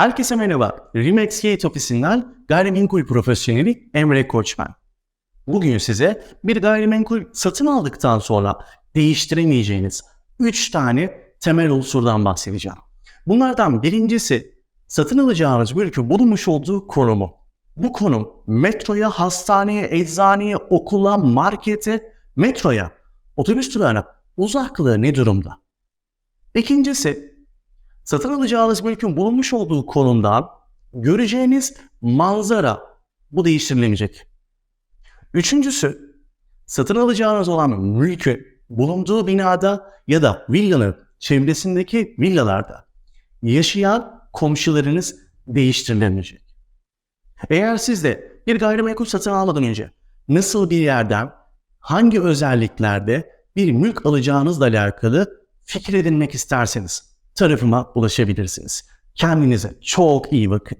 Herkese merhaba. Remax Gate ofisinden gayrimenkul profesyoneli Emre Koçman. Bugün size bir gayrimenkul satın aldıktan sonra değiştiremeyeceğiniz 3 tane temel unsurdan bahsedeceğim. Bunlardan birincisi satın alacağınız mülkün bulunmuş olduğu konumu. Bu konum metroya, hastaneye, eczaneye, okula, markete, metroya, otobüs durağına uzaklığı ne durumda? İkincisi satın alacağınız mülkün bulunmuş olduğu konumdan göreceğiniz manzara bu değiştirilemeyecek. Üçüncüsü satın alacağınız olan mülkün bulunduğu binada ya da villanın çevresindeki villalarda yaşayan komşularınız değiştirilemeyecek. Eğer siz de bir gayrimenkul satın almadan önce nasıl bir yerden, hangi özelliklerde bir mülk alacağınızla alakalı fikir edinmek isterseniz tarafıma ulaşabilirsiniz. Kendinize çok iyi bakın.